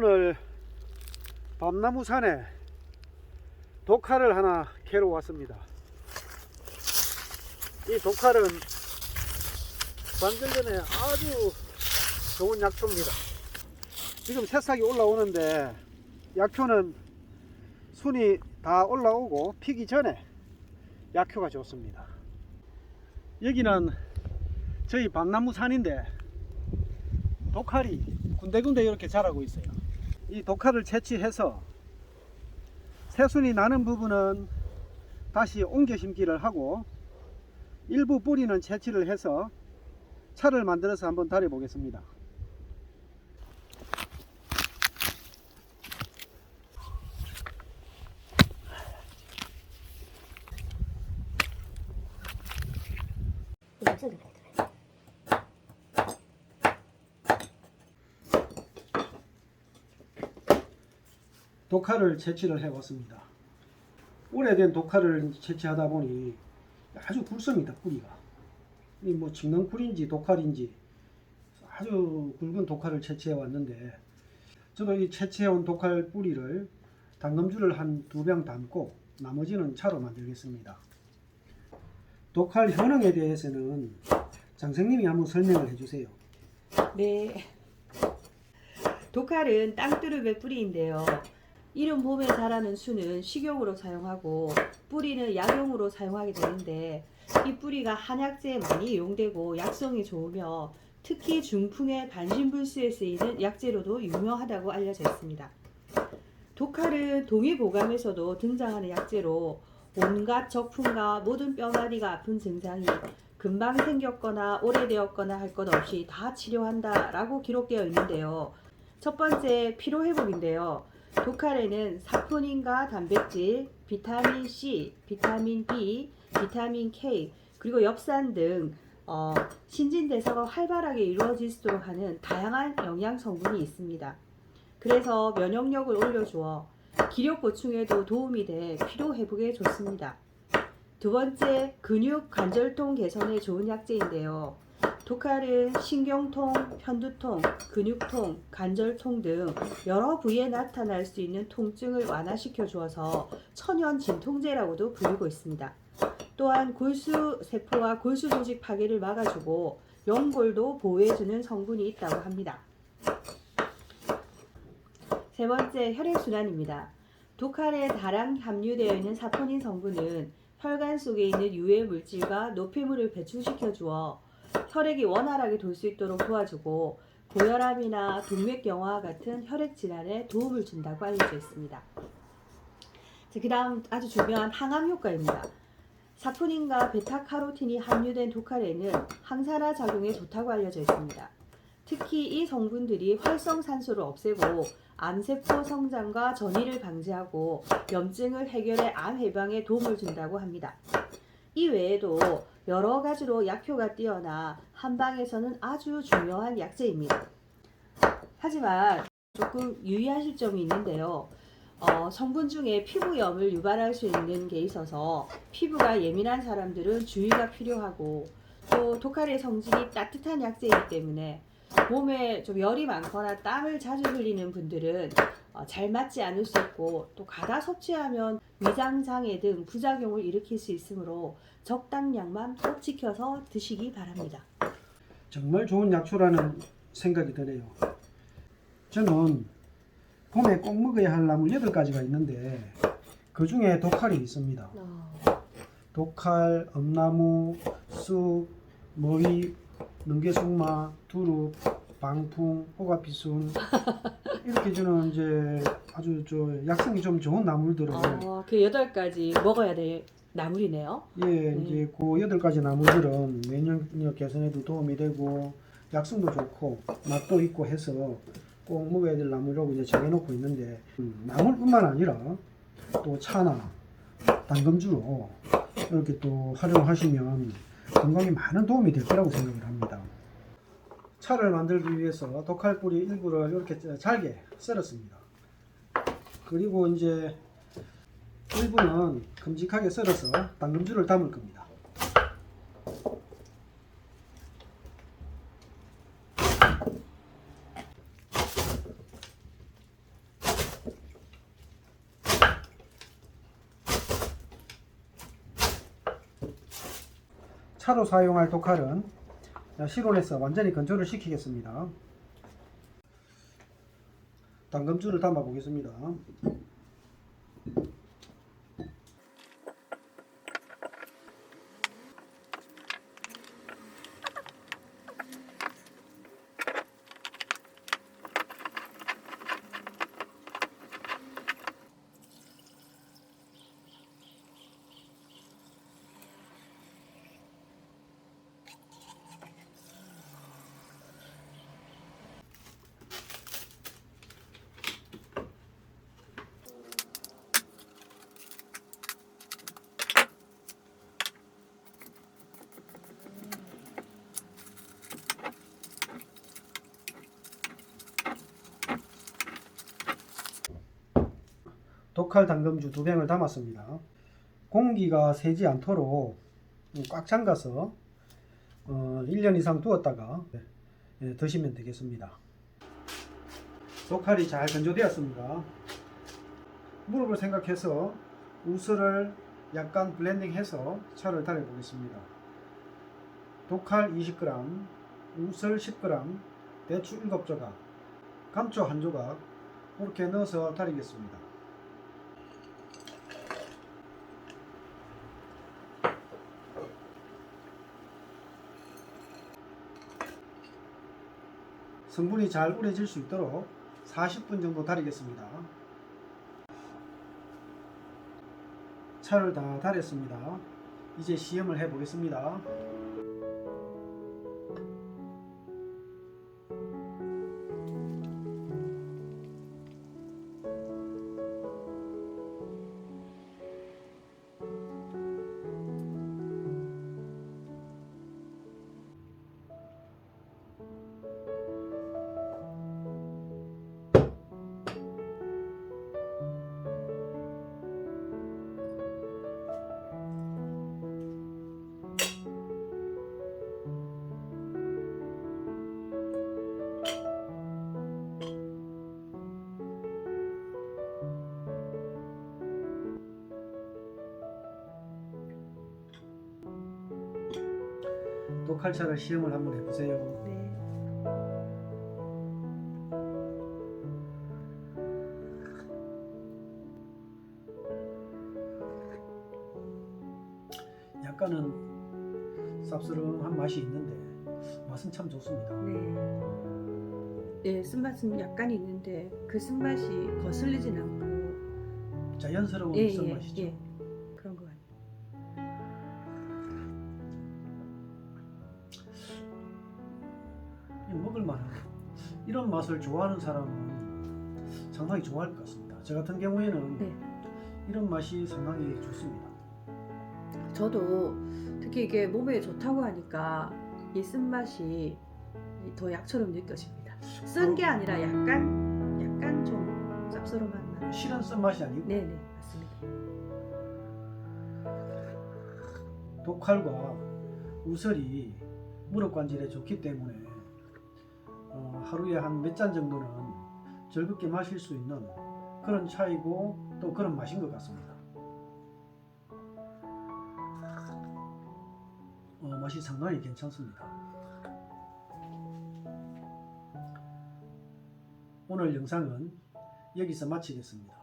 오늘 밤나무 산에 독칼을 하나 캐러 왔습니다. 이 독칼은 관절전에 아주 좋은 약초입니다. 지금 새싹이 올라오는데 약효는 순이 다 올라오고 피기 전에 약효가 좋습니다. 여기는 저희 밤나무 산인데 독칼이 군데군데 이렇게 자라고 있어요. 이 독칼을 채취해서 새순이 나는 부분은 다시 옮겨 심기를 하고 일부 뿌리는 채취를 해서 차를 만들어서 한번 달여 보겠습니다. 독칼을 채취를 해왔습니다. 오래된 독칼을 채취하다 보니 아주 굵습니다 뿌리가. 이뭐 직능 쿨인지 독칼인지 아주 굵은 독칼을 채취해 왔는데 저도 이 채취해온 독칼 뿌리를 당금주를 한 두 병 담고 나머지는 차로 만들겠습니다. 독칼 효능에 대해서는 장생님이 한번 설명을 해주세요. 네. 독칼은 땅두릅의 뿌리인데요. 이른 봄에 자라는 수는 식용으로 사용하고 뿌리는 약용으로 사용하게 되는데 이 뿌리가 한약재에 많이 이용되고 약성이 좋으며 특히 중풍의 반신불수에 쓰이는 약재로도 유명하다고 알려져 있습니다. 독칼은 동의보감에서도 등장하는 약재로 온갖 적풍과 모든 뼈마디가 아픈 증상이 금방 생겼거나 오래되었거나 할 것 없이 다 치료한다라고 기록되어 있는데요. 첫 번째 피로 회복인데요. 독칼에는 사포닌과 단백질, 비타민 C, 비타민 B, 비타민 K, 그리고 엽산 등 어, 신진대사가 활발하게 이루어질 수 있도록 하는 다양한 영양 성분이 있습니다. 그래서 면역력을 올려주어 기력 보충에도 도움이 돼 피로 회복에 좋습니다. 두 번째, 근육 관절통 개선에 좋은 약재인데요. 독칼은 신경통, 편두통, 근육통, 관절통 등 여러 부위에 나타날 수 있는 통증을 완화시켜 주어서 천연 진통제라고도 불리고 있습니다. 또한 골수 세포와 골수 조직 파괴를 막아주고 연골도 보호해주는 성분이 있다고 합니다. 세 번째, 혈액순환입니다. 독칼에 다량 함유되어 있는 사포닌 성분은 혈관 속에 있는 유해 물질과 노폐물을 배출시켜 주어 혈액이 원활하게 돌 수 있도록 도와주고 고혈압이나 동맥경화와 같은 혈액 질환에 도움을 준다고 알려져 있습니다. 그 다음 아주 중요한 항암 효과입니다. 사포닌과 베타카로틴이 함유된 독칼에는 항산화 작용에 좋다고 알려져 있습니다. 특히 이 성분들이 활성산소를 없애고 암세포 성장과 전이를 방지하고 염증을 해결해 암 예방에 도움을 준다고 합니다. 이 외에도 여러 가지로 약효가 뛰어나 한방에서는 아주 중요한 약재입니다. 하지만 조금 유의하실 점이 있는데요. 어, 성분 중에 피부염을 유발할 수 있는 게 있어서 피부가 예민한 사람들은 주의가 필요하고 또 독칼의 성질이 따뜻한 약재이기 때문에 몸에 좀 열이 많거나 땀을 자주 흘리는 분들은 어, 잘 맞지 않을 수 있고 또 과다 섭취하면 위장 장애 등 부작용을 일으킬 수 있으므로 적당량만 꼭 지켜서 드시기 바랍니다. 정말 좋은 약초라는 생각이 드네요. 저는 봄에 꼭 먹어야 할 나물 8가지가 있는데 그 중에 독칼이 있습니다. 독칼, 엄나무, 쑥, 머위, 능계숙마, 두릅, 방풍, 호가피순 이렇게 저는 이제 아주 저 약성이 좀 좋은 나물들을 어, 그 여덟 가지 먹어야 될 나물이네요. 예 이제 그 여덟 가지 나물들은 면역력 개선에도 도움이 되고 약성도 좋고 맛도 있고 해서 꼭 먹어야 될 나물이라고 이제 정해놓고 있는데 음, 나물뿐만 아니라 또 차나 당금주로 이렇게 또 활용하시면 건강에 많은 도움이 될 거라고 생각을 합니다. 차를 만들기 위해서 독칼 뿌리 일부를 이렇게 잘게 썰었습니다. 그리고 이제 일부는 큼직하게 썰어서 당금주를 담을 겁니다. 차로 사용할 독칼은 실온에서 완전히 건조를 시키겠습니다. 당금주를 담아 보겠습니다. 독칼 당금주 두 병을 담았습니다. 공기가 새지 않도록 꽉 잠가서 어, 1년 이상 두었다가 예, 드시면 되겠습니다. 독칼이 잘 건조되었습니다. 무릎을 생각해서 우슬을 약간 블렌딩해서 차를 달여 보겠습니다. 독칼 20g, 우슬 10g, 대추 7조각, 감초 1조각 이렇게 넣어서 달이겠습니다. 성분이 잘 우려질 수 있도록 40분 정도 달이겠습니다. 차를 다 달였습니다. 이제 시험을 해 보겠습니다. 또 칼차를 시험을 한번 해보세요. 네. 약간은 쌉스름한 맛이 있는데 맛은 참 좋습니다. 네. 예, 쓴맛은 약간 있는데 그 쓴맛이 거슬리진 않고 자연스러운 예, 예, 쓴맛이죠. 예. 그 이런 맛을 좋아하는 사람은 상당히 좋아할 것 같습니다. 저 같은 경우에는 네. 이런 맛이 상당히 좋습니다. 저도 특히 이게 몸에 좋다고 하니까 이 쓴맛이 더 약처럼 느껴집니다. 쓴 게 아니라 약간 약간 좀 쌉스름한 맛. 실은 쓴 맛이 아니고 네네 맞습니다. 독칼과 우설이 무릎 관절에 좋기 때문에 어, 하루에 한 몇 잔 정도는 즐겁게 마실 수 있는 그런 차이고 또 그런 맛인 것 같습니다. 어, 맛이 상당히 괜찮습니다. 오늘 영상은 여기서 마치겠습니다.